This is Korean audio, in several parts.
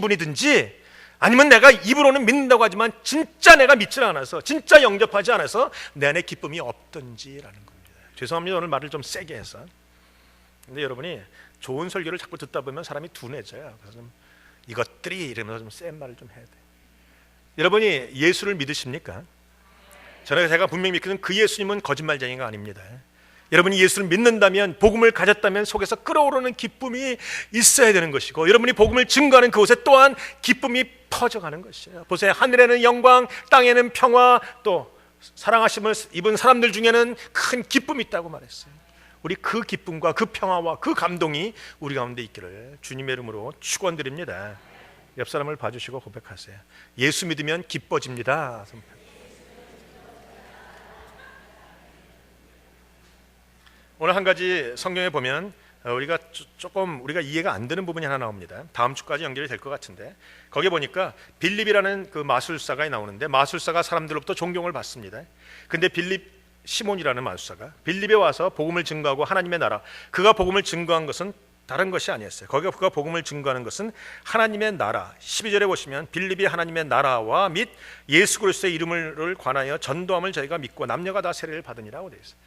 분이든지 아니면 내가 입으로는 믿는다고 하지만 진짜 내가 믿지 않아서 진짜 영접하지 않아서 내 안에 기쁨이 없든지라는 겁니다. 죄송합니다. 오늘 말을 좀 세게 해서. 근데 여러분이 좋은 설교를 자꾸 듣다 보면 사람이 둔해져요. 그래서 좀 이것들이 이러면서 좀 센 말을 좀 해야 돼. 여러분이 예수를 믿으십니까? 저는 제가 분명히 믿기는 그 예수님은 거짓말쟁이가 아닙니다. 여러분이 예수를 믿는다면 복음을 가졌다면 속에서 끓어오르는 기쁨이 있어야 되는 것이고 여러분이 복음을 증거하는 그곳에 또한 기쁨이 퍼져가는 것이에요. 보세요. 하늘에는 영광, 땅에는 평화, 또 사랑하심을 입은 사람들 중에는 큰 기쁨이 있다고 말했어요. 우리 그 기쁨과 그 평화와 그 감동이 우리 가운데 있기를 주님의 이름으로 축원드립니다. 옆 사람을 봐주시고 고백하세요. 예수 믿으면 기뻐집니다. 오늘 한 가지 성경에 보면 어, 우리가 조- 조금 우리가 이해가 안 되는 부분이 하나 나옵니다. 다음 주까지 연결이 될 것 같은데 거기에 보니까 빌립이라는 그 마술사가 나오는데 마술사가 사람들로부터 존경을 받습니다. 근데 빌립 시몬이라는 마술사가 빌립에 와서 복음을 증거하고 하나님의 나라 그가 복음을 증거한 것은 다른 것이 아니었어요. 거기가 복음을 증거하는 것은 하나님의 나라. 12절에 보시면 빌립이 하나님의 나라와 및 예수 그리스도의 이름을 관하여 전도함을 저희가 믿고 남녀가 다 세례를 받으니라고 되어 있어요.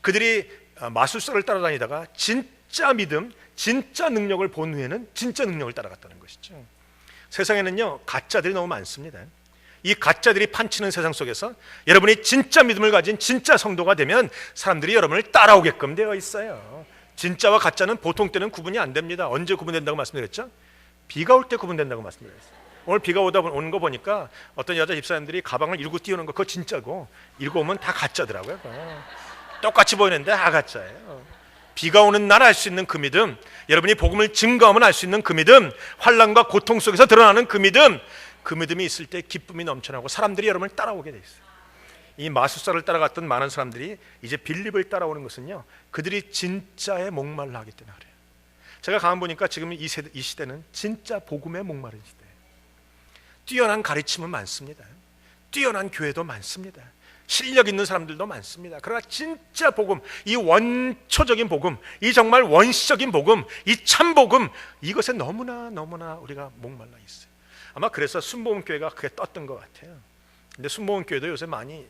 그들이 아, 마술사를 따라다니다가 진짜 믿음, 진짜 능력을 본 후에는 진짜 능력을 따라갔다는 것이죠. 세상에는요 가짜들이 너무 많습니다. 이 가짜들이 판치는 세상 속에서 여러분이 진짜 믿음을 가진 진짜 성도가 되면 사람들이 여러분을 따라오게끔 되어 있어요. 진짜와 가짜는 보통 때는 구분이 안 됩니다. 언제 구분된다고 말씀드렸죠? 비가 올 때 구분된다고 말씀드렸어요. 오늘 비가 오다 보- 오는 거 보니까 어떤 여자 집사님들이 가방을 이러고 띄우는 거 그거 진짜고 이러고 오면 다 가짜더라고요. 똑같이 보이는데 다 가짜예요. 비가 오는 날 알 수 있는 그 믿음, 여러분이 복음을 증거하면 알 수 있는 그 믿음, 환란과 고통 속에서 드러나는 그 믿음, 그 믿음이 있을 때 기쁨이 넘쳐나고 사람들이 여러분을 따라오게 돼 있어요. 이 마술사를 따라갔던 많은 사람들이 이제 빌립을 따라오는 것은요, 그들이 진짜에 목말라 하기 때문에 그래요. 제가 가만 보니까 지금 이, 세대, 이 시대는 진짜 복음에 목마른 시대예요. 뛰어난 가르침은 많습니다. 뛰어난 교회도 많습니다. 실력 있는 사람들도 많습니다. 그러나 진짜 복음, 이 원초적인 복음, 이 정말 원시적인 복음, 이 참 복음, 이것에 너무나 너무나 우리가 목말라 있어요. 아마 그래서 순복음 교회가 그게 떴던 것 같아요. 근데 순복음 교회도 요새 많이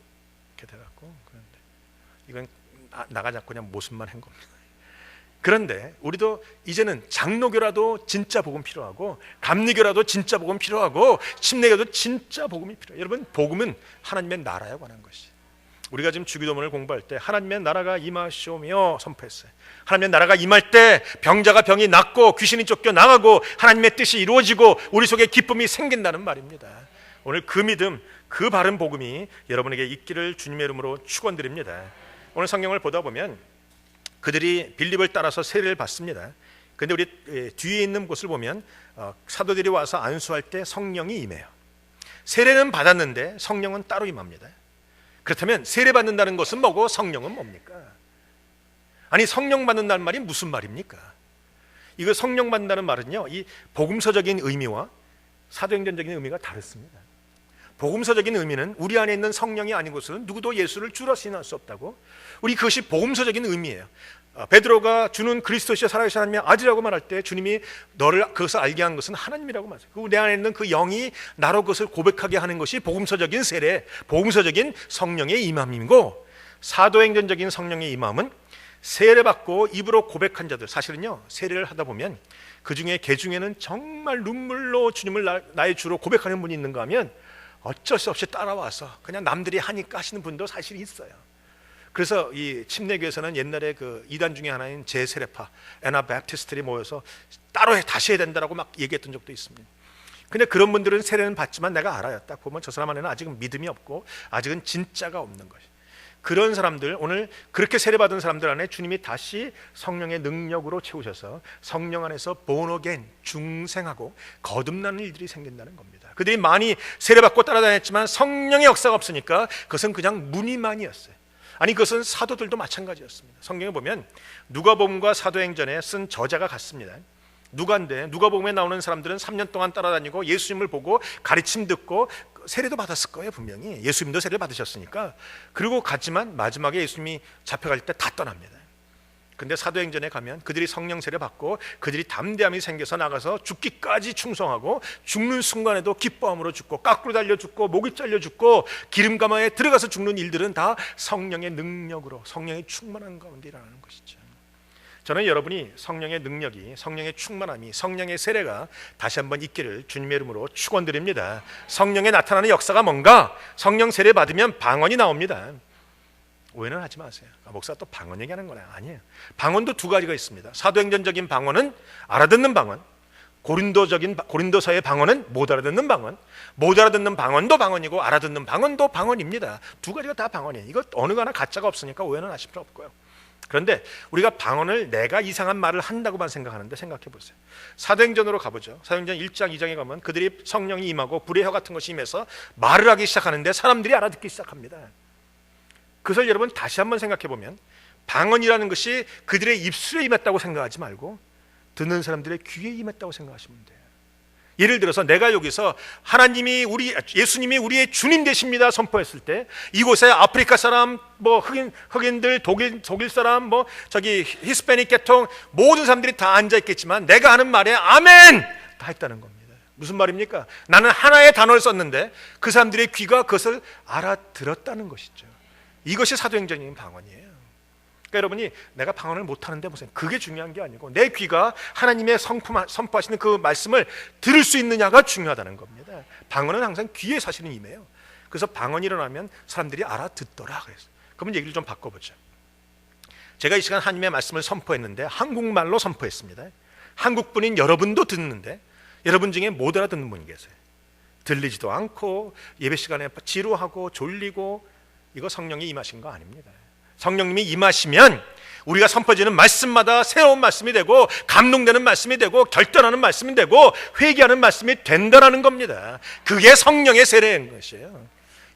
이렇게 돼갖고 그런데 이건 나, 나가지 않고 그냥 모습만 한 겁니다. 그런데 우리도 이제는 장로교라도 진짜 복음 필요하고 감리교라도 진짜 복음 필요하고 침례교도 진짜 복음이 필요해요. 여러분 복음은 하나님의 나라에 관한 것이. 우리가 지금 주기도문을 공부할 때 하나님의 나라가 임하시오며 선포했어요. 하나님의 나라가 임할 때 병자가 병이 낫고 귀신이 쫓겨 나가고 하나님의 뜻이 이루어지고 우리 속에 기쁨이 생긴다는 말입니다. 오늘 그 믿음, 그 바른 복음이 여러분에게 있기를 주님의 이름으로 축원드립니다. 오늘 성경을 보다 보면 그들이 빌립을 따라서 세례를 받습니다. 근데 우리 에, 뒤에 있는 곳을 보면 어, 사도들이 와서 안수할 때 성령이 임해요. 세례는 받았는데 성령은 따로 임합니다. 그렇다면 세례 받는다는 것은 뭐고 성령은 뭡니까? 아니 성령 받는다는 말이 무슨 말입니까? 이거 성령 받는다는 말은요, 이 복음서적인 의미와 사도행전적인 의미가 다릅니다. 복음서적인 의미는 우리 안에 있는 성령이 아닌 것은 누구도 예수를 주로 신할 수 없다고. 우리 그것이 복음서적인 의미예요. 어, 베드로가 주는 그리스도시여 살아계신 하나님의 아들이라고 말할 때 주님이 너를 그것을 알게 한 것은 하나님이라고 말해요. 그리고 내 안에 있는 그 영이 나로 그것을 고백하게 하는 것이 복음서적인 세례, 복음서적인 성령의 임함이고 사도행전적인 성령의 임함은 세례 받고 입으로 고백한 자들 사실은요 세례를 하다 보면 그 중에 개 중에는 정말 눈물로 주님을 나, 나의 주로 고백하는 분이 있는가 하면 어쩔 수 없이 따라와서 그냥 남들이 하니까 하시는 분도 사실 있어요. 그래서 이 침례교에서는 옛날에 그 이단 중에 하나인 제세례파 에나베프티스트들이 모여서 따로 해, 다시 해야 된다라고 막 얘기했던 적도 있습니다. 근데 그런 분들은 세례는 받지만 내가 알아요. 딱 보면 저 사람 안에는 아직은 믿음이 없고 아직은 진짜가 없는 것이. 그런 사람들 오늘 그렇게 세례받은 사람들 안에 주님이 다시 성령의 능력으로 채우셔서 성령 안에서 본어겐 중생하고 거듭나는 일들이 생긴다는 겁니다. 그들이 많이 세례받고 따라다녔지만 성령의 역사가 없으니까 그것은 그냥 무늬만이었어요. 아니 그것은 사도들도 마찬가지였습니다. 성경에 보면 누가복음과 사도행전에 쓴 저자가 같습니다. 누가인데 누가복음에 나오는 사람들은 3년 동안 따라다니고 예수님을 보고 가르침 듣고 세례도 받았을 거예요 분명히 예수님도 세례를 받으셨으니까 그리고 갔지만 마지막에 예수님이 잡혀갈 때 다 떠납니다. 근데 사도행전에 가면 그들이 성령 세례 받고 그들이 담대함이 생겨서 나가서 죽기까지 충성하고 죽는 순간에도 기뻐함으로 죽고 까꾸로 달려 죽고 목이 잘려 죽고 기름 가마에 들어가서 죽는 일들은 다 성령의 능력으로 성령의 충만한 가운데 일어나는 것이죠. 저는 여러분이 성령의 능력이 성령의 충만함이 성령의 세례가 다시 한번 있기를 주님의 이름으로 축원드립니다. 성령의 나타나는 역사가 뭔가? 성령 세례 받으면 방언이 나옵니다. 오해는 하지 마세요. 아, 목사 또 방언 얘기하는 거냐? 아니에요. 방언도 두 가지가 있습니다. 사도행전적인 방언은 알아듣는 방언, 고린도적인 고린도서의 방언은 못 알아듣는 방언, 못 알아듣는 방언도 방언이고 알아듣는 방언도 방언입니다. 두 가지가 다 방언이에요. 이거 어느 하나 가짜가 없으니까 오해는 하실 필요 없고요. 그런데 우리가 방언을 내가 이상한 말을 한다고만 생각하는데 생각해 보세요. 사도행전으로 가보죠. 사도행전 1장 2장에 가면 그들이 성령이 임하고 불의 혀 같은 것이 임해서 말을 하기 시작하는데 사람들이 알아듣기 시작합니다. 그것을 여러분 다시 한번 생각해 보면 방언이라는 것이 그들의 입술에 임했다고 생각하지 말고 듣는 사람들의 귀에 임했다고 생각하시면 돼요. 예를 들어서 내가 여기서 하나님이 우리 예수님이 우리의 주님 되십니다 선포했을 때 이곳에 아프리카 사람 뭐 흑인 흑인들 독일 독일 사람 뭐 저기 히스패닉 계통 모든 사람들이 다 앉아 있겠지만 내가 하는 말에 아멘 다 했다는 겁니다. 무슨 말입니까? 나는 하나의 단어를 썼는데 그 사람들의 귀가 그것을 알아들었다는 것이죠. 이것이 사도행전인 방언이에요. 그러니까 여러분이 내가 방언을 못하는데 무슨 그게 중요한 게 아니고 내 귀가 하나님의 성품, 선포하시는 그 말씀을 들을 수 있느냐가 중요하다는 겁니다. 방언은 항상 귀에 사실은 임해요. 그래서 방언이 일어나면 사람들이 알아듣더라 그랬어요. 그러면 얘기를 좀 바꿔보죠. 제가 이 시간 하나님의 말씀을 선포했는데 한국말로 선포했습니다. 한국분인 여러분도 듣는데 여러분 중에 못 알아듣는 분이 계세요. 들리지도 않고 예배 시간에 지루하고 졸리고 이거 성령이 임하신 거 아닙니다. 성령님이 임하시면 우리가 선포지는 말씀마다 새로운 말씀이 되고 감동되는 말씀이 되고 결단하는 말씀이 되고 회개하는 말씀이 된다라는 겁니다. 그게 성령의 세례인 것이에요.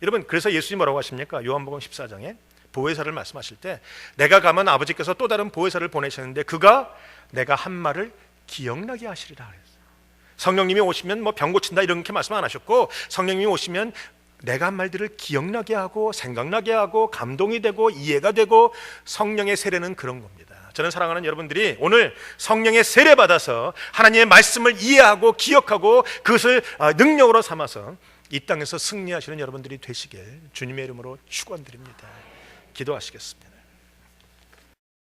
여러분 그래서 예수님 뭐라고 하십니까? 요한복음 14장에 보혜사를 말씀하실 때 내가 가면 아버지께서 또 다른 보혜사를 보내셨는데 그가 내가 한 말을 기억나게 하시리라 그랬어요. 성령님이 오시면 뭐 병 고친다 이렇게 말씀 안 하셨고 성령님이 오시면 내가 한 말들을 기억나게 하고 생각나게 하고 감동이 되고 이해가 되고 성령의 세례는 그런 겁니다. 저는 사랑하는 여러분들이 오늘 성령의 세례 받아서 하나님의 말씀을 이해하고 기억하고 그것을 아, 능력으로 삼아서 이 땅에서 승리하시는 여러분들이 되시길 주님의 이름으로 축원드립니다. 기도하시겠습니다.